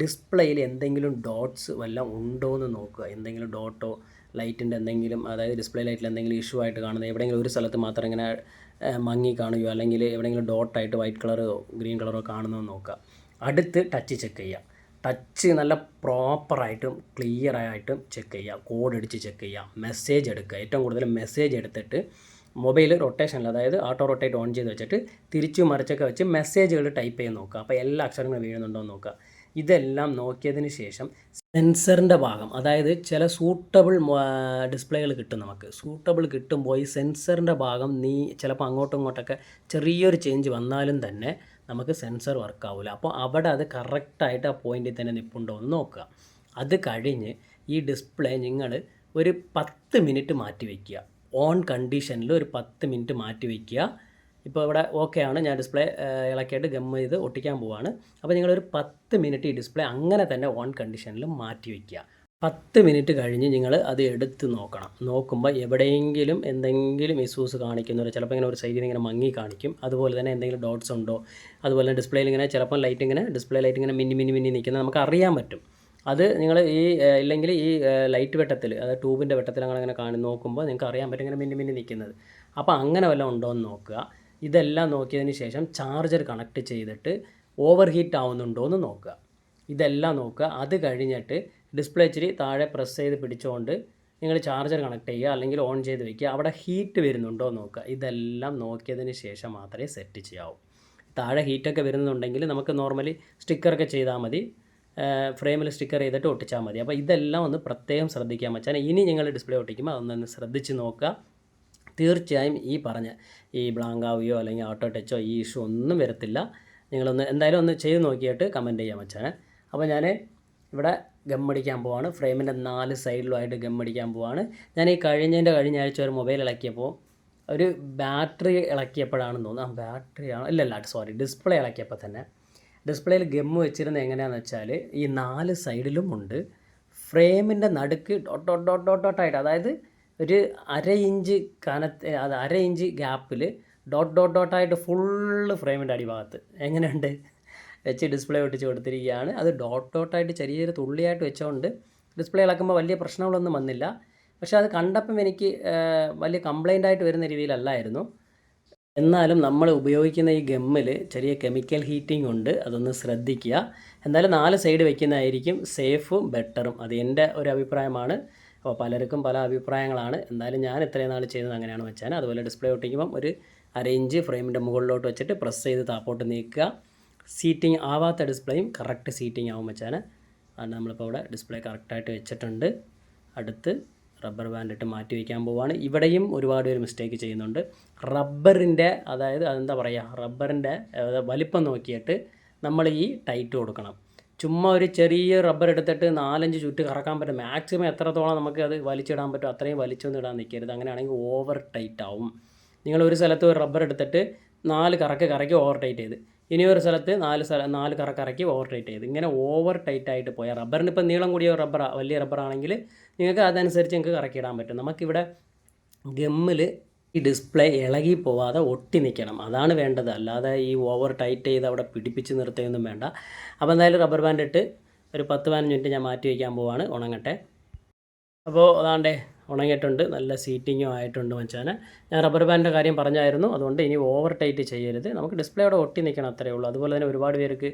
ഡിസ്പ്ലേയിൽ എന്തെങ്കിലും ഡോട്ട്സ് വല്ലതും ഉണ്ടോ എന്ന് നോക്കുക. എന്തെങ്കിലും ഡോട്ടോ ലൈറ്റിന്റെ എന്തെങ്കിലും അതായത് ഡിസ്പ്ലേ ലൈറ്റിൽ എന്തെങ്കിലും ഇഷ്യൂ ആയിട്ട് കാണുന്നത് എവിടെയെങ്കിലും ഒരു സ്ഥലത്ത് മാത്രം ഇങ്ങനെ മങ്ങി കാണുകയോ അല്ലെങ്കിൽ എവിടെയെങ്കിലും ഡോട്ടായിട്ട് വൈറ്റ് കളറോ ഗ്രീൻ കളറോ കാണുന്നോ നോക്കുക. അടുത്ത് ടച്ച് ചെക്ക് ചെയ്യുക. ടച്ച് നല്ല പ്രോപ്പറായിട്ടും ക്ലിയർ ആയിട്ടും ചെക്ക് ചെയ്യുക. കോഡ് അടിച്ച് ചെക്ക് ചെയ്യുക. മെസ്സേജ് എടുക്കുക. ഏറ്റവും കൂടുതൽ മെസ്സേജ് എടുത്തിട്ട് മൊബൈൽ റൊട്ടേഷനിൽ അതായത് ഓട്ടോ റൊട്ടേറ്റ് ഓൺ ചെയ്ത് വെച്ചിട്ട് തിരിച്ചു മറിച്ചൊക്കെ വെച്ച് മെസ്സേജുകൾ ടൈപ്പ് ചെയ്ത് നോക്കുക. അപ്പോൾ എല്ലാ അക്ഷരങ്ങളും വീഴുന്നുണ്ടോ എന്ന് നോക്കുക. ഇതെല്ലാം നോക്കിയതിന് ശേഷം സെൻസറിന്റെ ഭാഗം അതായത് ചില സൂട്ടബിൾ ഡിസ്പ്ലേകൾ കിട്ടും നമുക്ക്. സൂട്ടബിൾ കിട്ടുമ്പോൾ ഈ സെൻസറിന്റെ ഭാഗം നീ ചിലപ്പോൾ അങ്ങോട്ടും ഇങ്ങോട്ടൊക്കെ ചെറിയൊരു ചേഞ്ച് വന്നാലും തന്നെ നമുക്ക് സെൻസർ വർക്ക് ആവില്ല അപ്പോൾ അവിടെ അത് കറക്റ്റായിട്ട് ആ പോയിന്റിൽ തന്നെ നിൽപ്പുണ്ടോ എന്ന് നോക്കുക. അത് കഴിഞ്ഞ് ഈ ഡിസ്പ്ലേ നിങ്ങൾ ഒരു പത്ത് മിനിറ്റ് മാറ്റി വയ്ക്കുക. ഓൺ കണ്ടീഷനിൽ ഒരു പത്ത് മിനിറ്റ് മാറ്റി വയ്ക്കുക. ഇപ്പോൾ ഇവിടെ ഓക്കെ ആണ്. ഞാൻ ഡിസ്പ്ലേ ഇളക്കിയിട്ട് ഗം ചെയ്ത് ഒട്ടിക്കാൻ പോവാണ്. അപ്പോൾ നിങ്ങളൊരു പത്ത് മിനിറ്റ് ഈ ഡിസ്പ്ലേ അങ്ങനെ തന്നെ ഓൺ കണ്ടീഷനിൽ മാറ്റി വയ്ക്കുക പത്ത് മിനിറ്റ് കഴിഞ്ഞ് നിങ്ങൾ അത് എടുത്ത് നോക്കണം. നോക്കുമ്പോൾ എവിടെയെങ്കിലും എന്തെങ്കിലും ഇഷ്യൂസ് കാണിക്കുന്നവർ ചിലപ്പോൾ ഇങ്ങനെ ഒരു സൈഡിൽ ഇങ്ങനെ മങ്ങി കാണിക്കും. അതുപോലെ തന്നെ എന്തെങ്കിലും ഡോട്ട്സ് ഉണ്ടോ? അതുപോലെ തന്നെ ഡിസ്പ്ലേയിൽ ഇങ്ങനെ ചിലപ്പോൾ ലൈറ്റ് ഇങ്ങനെ ഡിസ്പ്ലേ ലൈറ്റ് ഇങ്ങനെ മിന്നി മിന്നി മിന്നി നിൽക്കുന്നത് നമുക്ക് അറിയാൻ പറ്റും. അത് നിങ്ങൾ ഈ ഇല്ലെങ്കിൽ ഈ ലൈറ്റ് വെട്ടത്തിൽ അതായത് ട്യൂബിന്റെ വെട്ടത്തിൽ അങ്ങനെ അങ്ങനെ കാണി. നോക്കുമ്പോൾ നിങ്ങൾക്ക് അറിയാൻ പറ്റും ഇങ്ങനെ മിന്നി മിന്നി നിൽക്കുന്നത്. അപ്പോൾ അങ്ങനെ വല്ലതും ഉണ്ടോ എന്ന് നോക്കുക. ഇതെല്ലാം നോക്കിയതിന് ശേഷം ചാർജർ കണക്ട് ചെയ്തിട്ട് ഓവർ ഹീറ്റ് ആവുന്നുണ്ടോ എന്ന് നോക്കുക. ഇതെല്ലാം നോക്കുക. അത് കഴിഞ്ഞിട്ട് ഡിസ്പ്ലേ ഇച്ചിരി താഴെ പ്രസ് ചെയ്ത് പിടിച്ചുകൊണ്ട് നിങ്ങൾ ചാർജർ കണക്ട് ചെയ്യുക അല്ലെങ്കിൽ ഓൺ ചെയ്ത് വയ്ക്കുക അവിടെ ഹീറ്റ് വരുന്നുണ്ടോ എന്ന് നോക്കുക. ഇതെല്ലാം നോക്കിയതിന് ശേഷം മാത്രമേ സെറ്റ് ചെയ്യാവൂ. താഴെ ഹീറ്റൊക്കെ വരുന്നുണ്ടെങ്കിൽ നമുക്ക് നോർമലി സ്റ്റിക്കറൊക്കെ ചെയ്താൽ മതി. ഫ്രെയിമിൽ സ്റ്റിക്കർ ചെയ്തിട്ട് ഒട്ടിച്ചാൽ മതി. അപ്പോൾ ഇതെല്ലാം ഒന്ന് പ്രത്യേകം ശ്രദ്ധിക്കാൻ വെച്ചാൽ ഇനി നിങ്ങൾ ഡിസ്പ്ലേ ഒട്ടിക്കുമ്പോൾ അതൊന്ന് ശ്രദ്ധിച്ച് നോക്കുക. തീർച്ചയായും ഈ പറഞ്ഞ ഈ ബ്ലാങ്ക് ആവുകയോ അല്ലെങ്കിൽ ഓട്ടോ ടച്ചോ ഈ ഇഷ്യൂ ഒന്നും വരത്തില്ല. നിങ്ങളൊന്ന് എന്തായാലും ഒന്ന് ചെയ്ത് നോക്കിയിട്ട് കമന്റ് ചെയ്യാൻ വെച്ചാണ് അപ്പോൾ ഞാൻ ഇവിടെ ഗമ്മടിക്കാൻ പോവാണ്. ഫ്രെയിമിന്റെ നാല് സൈഡിലുമായിട്ട് ഗമ്മടിക്കാൻ പോവാണ്. ഞാൻ ഈ കഴിഞ്ഞതിന്റെ കഴിഞ്ഞ ആഴ്ച ഒരു മൊബൈൽ ഇളക്കിയപ്പോൾ ഒരു ബാറ്ററി ഇളക്കിയപ്പോഴാണെന്ന് തോന്നുന്നു ആ ബാറ്ററി ഇല്ല സോറി ഡിസ്പ്ലേ ഇളക്കിയപ്പോൾ തന്നെ. ഡിസ്പ്ലേയിൽ ഗമ്മ് വെച്ചിരുന്നത് എങ്ങനെയാണെന്ന് വെച്ചാൽ ഈ നാല് സൈഡിലും ഉണ്ട്. ഫ്രെയിമിന്റെ നടുക്ക് ഡോട്ട് ഡോട്ട് ഡോട്ട് ഡോട്ടായിട്ട് അതായത് ഒരു അര ഇഞ്ച് കനത്ത് അത് അര ഇഞ്ച് ഗ്യാപ്പിൽ ഡോട്ട് ഡോട്ട് ഡോട്ടായിട്ട് ഫുള്ള് ഫ്രെയിമിന്റെ അടിഭാഗത്ത് എങ്ങനെയുണ്ട്? വെച്ച് ഡിസ്പ്ലേ ഒട്ടിച്ച് കൊടുത്തിരിക്കുകയാണ്. അത് ഡോട്ട് ഡോട്ടായിട്ട് ചെറിയൊരു തുള്ളിയായിട്ട് വെച്ചുകൊണ്ട് ഡിസ്പ്ലേ ഇളക്കുമ്പോൾ വലിയ പ്രശ്നങ്ങളൊന്നും വന്നില്ല. പക്ഷേ അത് കണ്ടപ്പം എനിക്ക് വലിയ കംപ്ലൈന്റ് ആയിട്ട് വരുന്ന രീതിയിലല്ലായിരുന്നു. എന്നാലും നമ്മൾ ഉപയോഗിക്കുന്ന ഈ ഗമ്മിൽ ചെറിയ കെമിക്കൽ ഹീറ്റിംഗ് ഉണ്ട്. അതൊന്ന് ശ്രദ്ധിക്കുക. എന്തായാലും നാല് സൈഡ് വയ്ക്കുന്നതായിരിക്കും സേഫും ബെറ്ററും അത് എന്റെ ഒരു അഭിപ്രായമാണ്. അപ്പോൾ പലർക്കും പല അഭിപ്രായങ്ങളാണ്. എന്തായാലും ഞാൻ ഇത്രയും നാൾ ചെയ്തത് അങ്ങനെയാണ് വെച്ചാൽ. അതുപോലെ ഡിസ്പ്ലേ ഒട്ടിക്കുമ്പം ഒരു അരയിഞ്ച് ഫ്രെയിമിന്റെ മുകളിലോട്ട് വെച്ചിട്ട് പ്രസ് ചെയ്ത് താപ്പോട്ട് നീക്കുക. സീറ്റിംഗ് ആവാത്ത ഡിസ്പ്ലേയും കറക്റ്റ് സീറ്റിംഗ് ആവും വെച്ചാൽ അത് നമ്മളിപ്പോൾ ഇവിടെ ഡിസ്പ്ലേ കറക്റ്റായിട്ട് വെച്ചിട്ടുണ്ട്. അടുത്ത് റബ്ബർ ബാൻഡ് ഇട്ട് മാറ്റി വയ്ക്കാൻ പോവുകയാണ് ഇവിടെയും ഒരുപാട് പേര് മിസ്റ്റേക്ക് ചെയ്യുന്നുണ്ട്. റബ്ബറിന്റെ അതായത് അതെന്താ പറയുക റബ്ബറിന്റെ വലിപ്പം നോക്കിയിട്ട് നമ്മൾ ഈ ടൈറ്റ് കൊടുക്കണം. ചുമ്മാ ഒരു ചെറിയ റബ്ബർ എടുത്തിട്ട് നാലഞ്ച് ചുറ്റ് കറക്കാൻ പറ്റും. മാക്സിമം എത്രത്തോളം നമുക്ക് അത് വലിച്ചിടാൻ പറ്റും അത്രയും വലിച്ചൊന്നും ഇടാൻ നിൽക്കരുത് അങ്ങനെയാണെങ്കിൽ ഓവർ ടൈറ്റ് ആവും. നിങ്ങൾ ഒരു സ്ഥലത്ത് ഒരു റബ്ബർ എടുത്തിട്ട് നാല് കറക്ക് കറക്കി ഓവർ ടൈറ്റ് ചെയ്ത്. ഇനി ഒരു സ്ഥലത്ത് നാല് സ്ഥല നാല് കറക്ക് കറക്കി ഓവർ ടൈറ്റ് ചെയ്ത്. ഇങ്ങനെ ഓവർ ടൈറ്റ് ആയിട്ട് പോയാൽ റബ്ബറിന് ഇപ്പം നീളം കൂടിയ റബ്ബർ വലിയ റബ്ബറാണെങ്കിൽ നിങ്ങൾക്ക് അതനുസരിച്ച് നിങ്ങൾക്ക് കറക്കിയിടാൻ പറ്റും. നമുക്കിവിടെ ഗമ്മിൽ ഈ ഡിസ്പ്ലേ ഇളകി പോവാതെ ഒട്ടി നിൽക്കണം അതാണ് വേണ്ടത്. അല്ലാതെ ഈ ഓവർ ടൈറ്റ് ചെയ്ത് അവിടെ പിടിപ്പിച്ച് നിർത്തുകയൊന്നും വേണ്ട. അപ്പോൾ എന്തായാലും റബ്ബർ ബാൻഡ് ഇട്ട് ഒരു പത്ത് പതിനഞ്ച് മിനിറ്റ് ഞാൻ മാറ്റി വയ്ക്കാൻ പോവാണ്. ഉണങ്ങട്ടെ. അപ്പോൾ അതാണ്ടേ ഉണങ്ങിയിട്ടുണ്ട്. നല്ല സീറ്റിങ്ങും ആയിട്ടുണ്ട് മച്ചാന്. ഞാൻ റബ്ബർ ബാൻഡിന്റെ കാര്യം പറഞ്ഞായിരുന്നു. അതുകൊണ്ട് ഇനി ഓവർ ടൈറ്റ് ചെയ്യരുത്. നമുക്ക് ഡിസ്പ്ലേ അവിടെ ഒട്ടി നിൽക്കണം അത്രയേ ഉള്ളൂ. അതുപോലെ തന്നെ ഒരുപാട് പേർക്ക്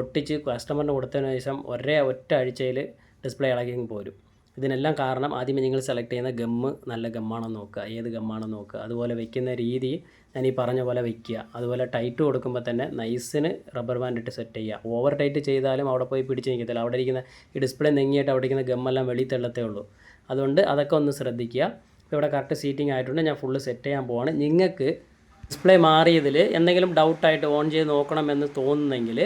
ഒട്ടിച്ച് കസ്റ്റമറിന് കൊടുത്തതിന് ശേഷം ഒരേ ഒറ്റ ആഴ്ചയിൽ ഡിസ്പ്ലേ ഇളകി പോരും. ഇതിനെല്ലാം കാരണം ആദ്യമേ നിങ്ങൾ സെലക്ട് ചെയ്യുന്ന ഗമ്മ് നല്ല ഗമ്മാണെന്ന് നോക്കുക. ഏത് ഗമ്മാണെന്ന് നോക്കുക. അതുപോലെ വെക്കുന്ന രീതി ഞാൻ ഈ പറഞ്ഞ പോലെ വെക്കുക. അതുപോലെ ടൈറ്റ് കൊടുക്കുമ്പോൾ തന്നെ നൈസിന് റബ്ബർ ബാൻഡ് ഇട്ട് സെറ്റ് ചെയ്യുക. ഓവർ ടൈറ്റ് ചെയ്താലും അവിടെ പോയി പിടിച്ച് നിൽക്കത്തില്ല അവിടെ ഇരിക്കുന്ന ഈ ഡിസ്പ്ലേ നെങ്ങിയിട്ട് അവിടെ ഇരിക്കുന്ന ഗമ്മെല്ലാം വെളി തള്ളത്തേ ഉള്ളൂ. അതുകൊണ്ട് അതൊക്കെ ഒന്ന് ശ്രദ്ധിക്കുക. ഇവിടെ കറക്റ്റ് സീറ്റിംഗ് ആയിട്ടുണ്ട്. ഞാൻ ഫുള്ള് സെറ്റ് ചെയ്യാൻ പോവാണ്. നിങ്ങൾക്ക് ഡിസ്പ്ലേ മാറിയതിൽ എന്തെങ്കിലും ഡൗട്ടായിട്ട് ഓൺ ചെയ്ത് നോക്കണമെന്ന് തോന്നുന്നെങ്കിൽ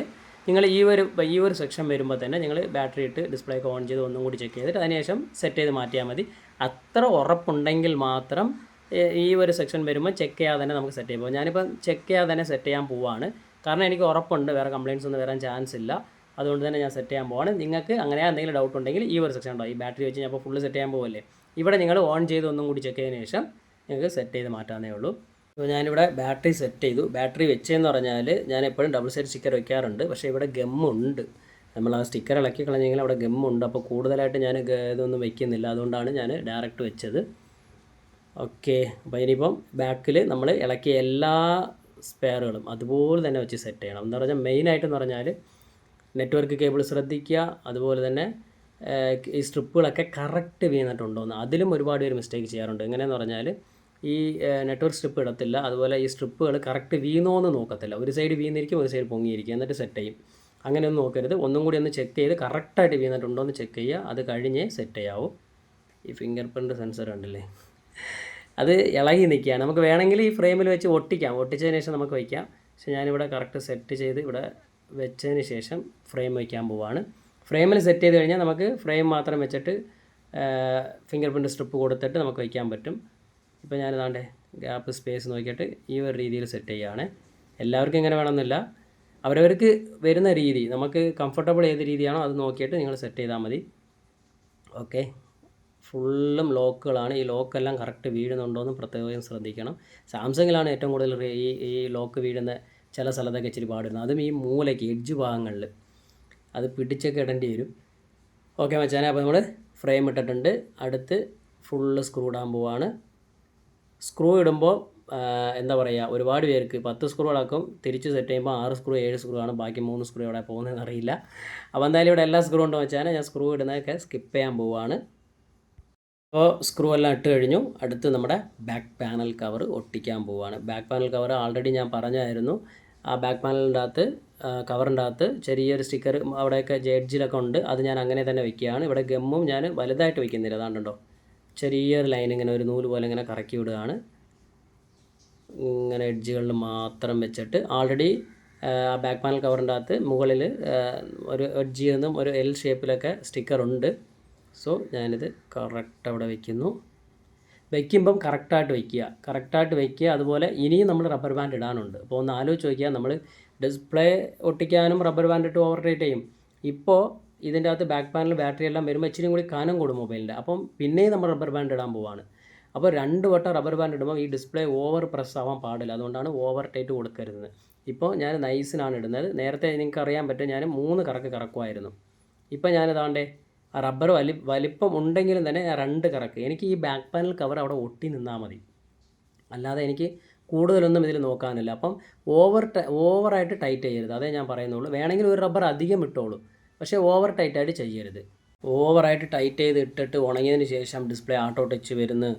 നിങ്ങൾ ഈ ഒരു ഈ ഒരു സെക്ഷൻ വരുമ്പോൾ തന്നെ നിങ്ങൾ ബാറ്ററി ഇട്ട് ഡിസ്പ്ലേ ഒക്കെ ഓൺ ചെയ്ത് ഒന്നും കൂടി ചെക്ക് ചെയ്തിട്ട് അതിനുശേഷം സെറ്റ് ചെയ്ത് മാറ്റിയാൽ മതി. അത്ര ഉറപ്പുണ്ടെങ്കിൽ മാത്രം ഈ ഒരു സെക്ഷൻ വരുമ്പോൾ ചെക്ക് ചെയ്യാതെ തന്നെ നമുക്ക് സെറ്റ് ചെയ്യാം. ഞാനിപ്പോൾ ചെക്ക് ചെയ്യാതെ തന്നെ സെറ്റ് ചെയ്യാൻ പോവാണ്. കാരണം എനിക്ക് ഉറപ്പുണ്ട് വേറെ കംപ്ലയിൻസ് ഒന്നും വരാൻ ചാൻസ് ഇല്ല. അതുകൊണ്ട് തന്നെ ഞാൻ സെറ്റ് ചെയ്യാൻ പോവാണ്. നിങ്ങൾക്ക് അങ്ങനെ എന്തെങ്കിലും ഡൗട്ട് ഉണ്ടെങ്കിൽ ഈ ഒരു സെക്ഷൻ ഉണ്ടോ? ഈ ബാറ്ററി വെച്ച് ഞാൻ ഇപ്പോൾ ഫുള്ള് സെറ്റ് ചെയ്യാൻ പോകല്ലേ ഇവിടെ നിങ്ങൾ ഓൺ ചെയ്ത് ഒന്നും കൂടി ചെക്ക് ചെയ്തതിന് ശേഷം നിങ്ങൾക്ക് സെറ്റ് ചെയ്ത് മാറ്റാവുന്നേ ഉള്ളൂ. അപ്പോൾ ഞാനിവിടെ ബാറ്ററി സെറ്റ് ചെയ്തു. ബാറ്ററി വെച്ചതെന്ന് പറഞ്ഞാൽ ഞാൻ എപ്പോഴും ഡബിൾ സൈഡ് സ്റ്റിക്കർ വെക്കാറുണ്ട്. പക്ഷേ ഇവിടെ ഗമ്മുണ്ട്. നമ്മൾ ആ സ്റ്റിക്കർ ഇളക്കി കളഞ്ഞെങ്കിൽ അവിടെ ഗമ്മുണ്ട്. അപ്പോൾ കൂടുതലായിട്ട് ഞാൻ ഇതൊന്നും വെക്കുന്നില്ല. അതുകൊണ്ടാണ് ഞാൻ ഡയറക്റ്റ് വെച്ചത്. ഓക്കെ. അപ്പോൾ ഇനിയിപ്പം ബാക്കിൽ നമ്മൾ ഇളക്കിയ എല്ലാ സ്പെയറുകളും അതുപോലെ തന്നെ വെച്ച് സെറ്റ് ചെയ്യണം. എന്ന് പറഞ്ഞാൽ മെയിനായിട്ടെന്ന് പറഞ്ഞാൽ നെറ്റ്വർക്ക് കേബിൾ ശ്രദ്ധിക്കുക. അതുപോലെ തന്നെ ഈ സ്ട്രിപ്പുകളൊക്കെ കറക്റ്റ് വീണിട്ടുണ്ടോ എന്ന് അതിലും ഒരുപാട് പേര് മിസ്റ്റേക്ക് ചെയ്യാറുണ്ട്. എങ്ങനെയെന്ന് പറഞ്ഞാൽ ഈ നെറ്റ്വർക്ക് സ്ട്രിപ്പ് ഇടത്തില്ല. അതുപോലെ ഈ സ്ട്രിപ്പുകൾ കറക്റ്റ് വീണോ എന്ന് നോക്കത്തില്ല. ഒരു സൈഡ് വീണിരിക്കും ഒരു സൈഡ് പൊങ്ങിയിരിക്കും. എന്നിട്ട് സെറ്റ് ചെയ്യും. അങ്ങനെയൊന്നും നോക്കരുത്. ഒന്നും കൂടി ഒന്ന് ചെക്ക് ചെയ്ത് കറക്റ്റായിട്ട് വീണിട്ടുണ്ടോ എന്ന് ചെക്ക് ചെയ്യുക. അത് കഴിഞ്ഞേ സെറ്റ് ചെയ്യാവൂ. ഈ ഫിംഗർ പ്രിന്റ് സെൻസർ ഉണ്ടല്ലേ അത് ഇളകി നിൽക്കുകയാണ്. നമുക്ക് വേണമെങ്കിൽ ഈ ഫ്രെയിമിൽ വെച്ച് ഒട്ടിക്കാം. ഒട്ടിച്ചതിന് ശേഷം നമുക്ക് വയ്ക്കാം. പക്ഷേ ഞാനിവിടെ കറക്റ്റ് സെറ്റ് ചെയ്ത് ഇവിടെ വെച്ചതിന് ശേഷം ഫ്രെയിം വയ്ക്കാൻ പോവാണ്. ഫ്രെയിമിൽ സെറ്റ് ചെയ്ത് കഴിഞ്ഞാൽ നമുക്ക് ഫ്രെയിം മാത്രം വെച്ചിട്ട് ഫിംഗർ പ്രിന്റ് സ്ട്രിപ്പ് കൊടുത്തിട്ട് നമുക്ക് വയ്ക്കാൻ പറ്റും. ഇപ്പോൾ ഞാൻ ഇതാണ്ട് ഗ്യാപ്പ് സ്പേസ് നോക്കിയിട്ട് ഈ ഒരു രീതിയിൽ സെറ്റ് ചെയ്യുകയാണ്. എല്ലാവർക്കും ഇങ്ങനെ വേണമെന്നില്ല. അവരവർക്ക് വരുന്ന രീതി നമുക്ക് കംഫർട്ടബിൾ ഏത് രീതിയാണോ അത് നോക്കിയിട്ട് നിങ്ങൾ സെറ്റ് ചെയ്താൽ മതി. ഓക്കെ ഫുള്ളും ലോക്കുകളാണ്. ഈ ലോക്കെല്ലാം കറക്റ്റ് വീഴുന്നുണ്ടോ എന്ന് പ്രത്യേകം ശ്രദ്ധിക്കണം. സാംസങ്ങിലാണ് ഏറ്റവും കൂടുതൽ ഈ ഈ ലോക്ക് വീഴുന്ന ചില സ്ഥലത്തൊക്കെ ഇച്ചിരി പാടുന്നത്. അതും ഈ മൂലയ്ക്ക് എഡ്ജ് ഭാഗങ്ങളിൽ. അത് പിടിച്ചൊക്കെ ഇടേണ്ടി വരും. ഓക്കെ മച്ചാനെ അപ്പോൾ നമ്മൾ ഫ്രെയിം ഇട്ടിട്ടുണ്ട്. അടുത്ത് ഫുള്ള് സ്ക്രൂ ഇടാൻ പോവാണ്. സ്ക്രൂ ഇടുമ്പോൾ എന്താ പറയുക ഒരുപാട് പേർക്ക് പത്ത് സ്ക്രൂ അടക്കം തിരിച്ച് സെറ്റ് ചെയ്യുമ്പോൾ ആറ് സ്ക്രൂ ഏഴ് സ്ക്രൂ ആണ്. ബാക്കി മൂന്ന് സ്ക്രൂ എവിടെ പോകുന്നതെന്ന് അറിയില്ല. അപ്പോൾ എന്തായാലും ഇവിടെ എല്ലാ സ്ക്രൂ ഉണ്ടോ വെച്ചാൽ ഞാൻ സ്ക്രൂ ഇടുന്നതൊക്കെ സ്കിപ്പ് ചെയ്യാൻ പോവുകയാണ് അപ്പോൾ സ്ക്രൂ എല്ലാം ഇട്ട് കഴിഞ്ഞു. അടുത്ത് നമ്മുടെ ബാക്ക് പാനൽ കവർ ഒട്ടിക്കാൻ പോവുകയാണ് ബാക്ക് പാനൽ കവർ ആൾറെഡി ഞാൻ പറഞ്ഞായിരുന്നു. ആ ബാക്ക് പാനലിന്റെ അകത്ത് കവറിന്റെ അകത്ത് ചെറിയൊരു സ്റ്റിക്കർ അവിടെയൊക്കെ ജഡ്ജിലൊക്കെ ഉണ്ട്. അത് ഞാൻ അങ്ങനെ തന്നെ വെക്കുകയാണ്. ഇവിടെ ഗമ്മും ഞാൻ വലുതായിട്ട് വെക്കുന്നില്ല. അതാണ്ടുണ്ടോ ചെറിയൊരു ലൈൻ ഇങ്ങനെ ഒരു നൂൽ പോലെ ഇങ്ങനെ കറക്കി വിടുകയാണ്. ഇങ്ങനെ എഡ്ജുകളിൽ മാത്രം വെച്ചിട്ട് ആൾറെഡി ആ ബാക്ക് പാനൽ കവറിന്റെ അകത്ത് മുകളിൽ ഒരു എഡ്ജിൽ നിന്നും ഒരു എൽ ഷേപ്പിലൊക്കെ സ്റ്റിക്കർ ഉണ്ട്. സോ ഞാനിത് കറക്റ്റ് അവിടെ വയ്ക്കുന്നു വയ്ക്കുമ്പം കറക്റ്റായിട്ട് വയ്ക്കുക കറക്റ്റായിട്ട് വയ്ക്കുക അതുപോലെ ഇനിയും നമ്മൾ റബ്ബർ ബാൻഡ് ഇടാനുണ്ട്. അപ്പോൾ ഒന്ന് ആലോചിച്ച് നോക്കിയാൽ നമ്മൾ ഡിസ്പ്ലേ ഒട്ടിക്കാനും റബ്ബർ ബാൻഡ് ഇട്ട് ഓവർറേറ്റ് ചെയ്യും. ഇപ്പോൾ ഇതിന്റെ അകത്ത് ബാക്ക് പാനൽ ബാറ്ററി എല്ലാം വരുമ്പോൾ ഇച്ചിരി കൂടി കനം കൂടും മൊബൈലിന്റെ അപ്പം പിന്നെയും നമ്മൾ റബ്ബർ ബാൻഡ് ഇടാൻ പോവാണ്. അപ്പോൾ രണ്ട് വട്ടം റബ്ബർ ബാൻഡ് ഇടുമ്പോൾ ഈ ഡിസ്പ്ലേ ഓവർ പ്രസ് ആവാൻ പാടില്ല. അതുകൊണ്ടാണ് ഓവർ ടൈറ്റ് കൊടുക്കരുത്. ഇപ്പോൾ ഞാൻ നൈസിനാണ് ഇടുന്നത്. നേരത്തെ നിങ്ങൾക്ക് അറിയാൻ പറ്റും ഞാൻ മൂന്ന് കറക്ക് കറക്കുമായിരുന്നു. ഇപ്പോൾ ഞാനിതാണ്ടേ ആ റബ്ബർ വലി വലിപ്പം ഉണ്ടെങ്കിലും തന്നെ രണ്ട് കറക്ക്. എനിക്ക് ഈ ബാക്ക് പാനൽ കവർ അവിടെ ഒട്ടി നിന്നാൽ മതി. അല്ലാതെ എനിക്ക് കൂടുതലൊന്നും ഇതിൽ നോക്കാനില്ല. അപ്പം ഓവർ ഓവറായിട്ട് ടൈറ്റ് ചെയ്യരുത്. അതേ ഞാൻ പറയുന്നുള്ളൂ. വേണമെങ്കിൽ ഒരു റബ്ബർ അധികം ഇട്ടോളൂ. പക്ഷേ ഓവർ ടൈറ്റായിട്ട് ചെയ്യരുത്. ഓവറായിട്ട് ടൈറ്റ് ചെയ്ത് ഇട്ടിട്ട് ഉണങ്ങിയതിന് ശേഷം ഡിസ്പ്ലേ ആട്ടോ ടച്ച് വരുന്നു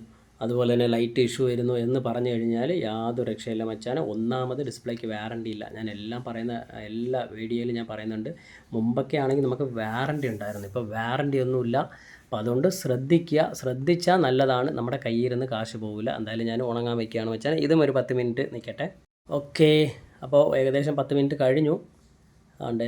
അതുപോലെ തന്നെ ലൈറ്റ് ഇഷ്യൂ വരുന്നു എന്ന് പറഞ്ഞു കഴിഞ്ഞാൽ യാതൊരു രക്ഷയില്ല മച്ചാൻ ഒന്നാമത് ഡിസ്പ്ലേക്ക് വാറണ്ടി ഇല്ല. ഞാൻ എല്ലാം പറയുന്ന എല്ലാ വീഡിയോയിലും ഞാൻ പറയുന്നുണ്ട്. മുമ്പൊക്കെ ആണെങ്കിൽ നമുക്ക് വാറണ്ടി ഉണ്ടായിരുന്നു. ഇപ്പോൾ വാറണ്ടി ഒന്നുമില്ല അപ്പോൾ അതുകൊണ്ട് ശ്രദ്ധിക്കുക. ശ്രദ്ധിച്ചാൽ നല്ലതാണ്. നമ്മുടെ കയ്യിൽ കാശ് പോകില്ല എന്തായാലും ഞാൻ ഉണങ്ങാൻ വയ്ക്കുകയാണ് വെച്ചാൽ ഇതും ഒരു പത്ത് മിനിറ്റ് നിൽക്കട്ടെ ഓക്കേ അപ്പോൾ ഏകദേശം പത്ത് മിനിറ്റ് കഴിഞ്ഞു. അതുകൊണ്ട്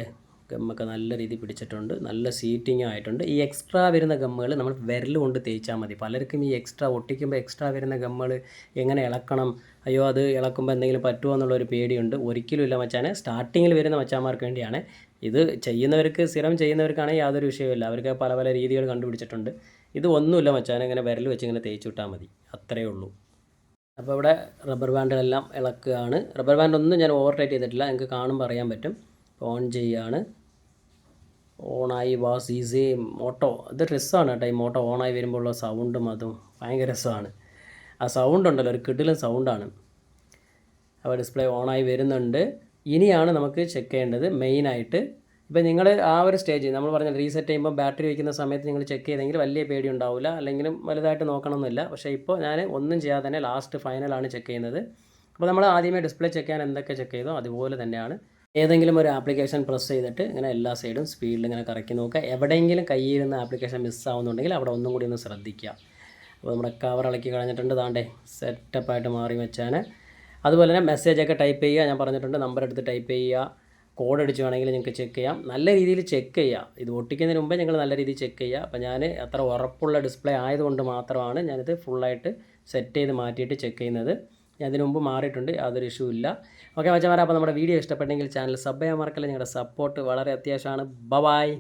ഗമ്മൊക്കെ നല്ല രീതിയിൽ പിടിച്ചിട്ടുണ്ട്. നല്ല സീറ്റിംഗ് ആയിട്ടുണ്ട്. ഈ എക്സ്ട്രാ വരുന്ന ഗമ്മുകൾ നമ്മൾ വിരൽ കൊണ്ട് തേച്ചാൽ മതി. പലർക്കും ഈ എക്സ്ട്രാ ഒട്ടിക്കുമ്പോൾ എക്സ്ട്രാ വരുന്ന ഗമ്മുകൾ എങ്ങനെ ഇളക്കണം? അയ്യോ അത് ഇളക്കുമ്പോൾ എന്തെങ്കിലും പറ്റുമോ എന്നുള്ളൊരു പേടിയുണ്ട്. ഒരിക്കലും ഇല്ല മച്ചാനെ. സ്റ്റാർട്ടിങ്ങിൽ വരുന്ന മച്ചാന്മാർക്ക് വേണ്ടിയാണ്. ഇത് ചെയ്യുന്നവർക്ക് സ്ഥിരം ചെയ്യുന്നവർക്കാണെങ്കിൽ യാതൊരു വിഷയമില്ല അവർക്ക് പല പല രീതികൾ കണ്ടുപിടിച്ചിട്ടുണ്ട്. ഇത് ഒന്നുമില്ല മച്ചാൻ ഇങ്ങനെ വിരൽ വെച്ച് ഇങ്ങനെ തേച്ച് വിട്ടാൽ മതി. അത്രയേ ഉള്ളൂ. അപ്പോൾ ഇവിടെ റബ്ബർ ബാൻഡുകളെല്ലാം ഇളക്കുകയാണ്. റബ്ബർ ബാൻഡ് ഒന്നും ഞാൻ ഓവർ ടൈറ്റ് ചെയ്തിട്ടില്ല. നിങ്ങൾക്ക് കാണുമ്പോൾ അറിയാൻ പറ്റും. ഓൺ ചെയ്യുകയാണ് ഓണായി വാസ് സീസേ മോട്ടോ അത് രസമാണ് കേട്ടോ ഈ മോട്ടോ ഓണായി വരുമ്പോൾ ഉള്ള സൗണ്ടും അതും. ഭയങ്കര രസമാണ്. ആ സൗണ്ട് ഉണ്ടല്ലോ ഒരു കിടിലൻ സൗണ്ടാണ് അപ്പോൾ ഡിസ്പ്ലേ ഓണായി വരുന്നുണ്ട്. ഇനിയാണ് നമുക്ക് ചെക്ക് ചെയ്യേണ്ടത് മെയിനായിട്ട് ഇപ്പോൾ നിങ്ങൾ ആ ഒരു സ്റ്റേജ് നമ്മൾ പറഞ്ഞ റീസെറ്റ് ചെയ്യുമ്പോൾ ബാറ്ററി വയ്ക്കുന്ന സമയത്ത് നിങ്ങൾ ചെക്ക് ചെയ്തെങ്കിൽ വലിയ പേടി ഉണ്ടാവില്ല അല്ലെങ്കിലും വലുതായിട്ട് നോക്കണമെന്നില്ല പക്ഷേ ഇപ്പോൾ ഞാൻ ഒന്നും ചെയ്യാതെ തന്നെ ലാസ്റ്റ് ഫൈനലാണ് ചെക്ക് ചെയ്യുന്നത്. അപ്പോൾ നമ്മൾ ആദ്യമേ ഡിസ്പ്ലേ ചെക്ക് ചെയ്യാൻ എന്തൊക്കെ ചെക്ക് ചെയ്തോ അതുപോലെ തന്നെയാണ്. ഏതെങ്കിലും ഒരു ആപ്ലിക്കേഷൻ പ്രസ് ചെയ്തിട്ട് ഇങ്ങനെ എല്ലാ സൈഡും സ്പീഡിൽ ഇങ്ങനെ കറക്കി നോക്കുക. എവിടെയെങ്കിലും കയ്യിൽ നിന്ന് ആപ്ലിക്കേഷൻ മിസ്സാവുന്നുണ്ടെങ്കിൽ അവിടെ ഒന്നും കൂടി ഒന്ന് ശ്രദ്ധിക്കുക. അപ്പോൾ നമ്മുടെ കവർ ഇളക്കി കളഞ്ഞിട്ടുണ്ട്. താണ്ടേ സെറ്റപ്പായിട്ട് മാറി വെച്ചാൽ അതുപോലെ തന്നെ മെസ്സേജൊക്കെ ടൈപ്പ് ചെയ്യുക. ഞാൻ പറഞ്ഞിട്ടുണ്ട് നമ്പർ എടുത്ത് ടൈപ്പ് ചെയ്യുക. കോഡ് അടിച്ച് വേണമെങ്കിൽ നിങ്ങൾക്ക് ചെക്ക് ചെയ്യാം. നല്ല രീതിയിൽ ചെക്ക് ചെയ്യുക. ഇത് ഒട്ടിക്കുന്നതിന് മുമ്പേ നിങ്ങൾ നല്ല രീതിയിൽ ചെക്ക് ചെയ്യുക. അപ്പോൾ ഞാൻ അത്ര ഉറപ്പുള്ള ഡിസ്പ്ലേ ആയതുകൊണ്ട് മാത്രമാണ് ഞാനിത് ഫുള്ളായിട്ട് സെറ്റ് ചെയ്ത് മാറ്റിയിട്ട് ചെക്ക് ചെയ്യുന്നത്. ഞാൻ ഇതിനു മുമ്പ് മാറിയിട്ടുണ്ട്. യാതൊരു ഇഷ്യൂ ഇല്ല. ഓക്കെ മച്ചമാരെ അപ്പോൾ നമ്മുടെ വീഡിയോ ഇഷ്ടപ്പെട്ടെങ്കിൽ ചാനൽ സബ് ചെയ്യാൻ മറക്കല്ല. നിങ്ങളുടെ സപ്പോർട്ട് വളരെ അത്യാവശ്യമാണ്. ബ ബായ്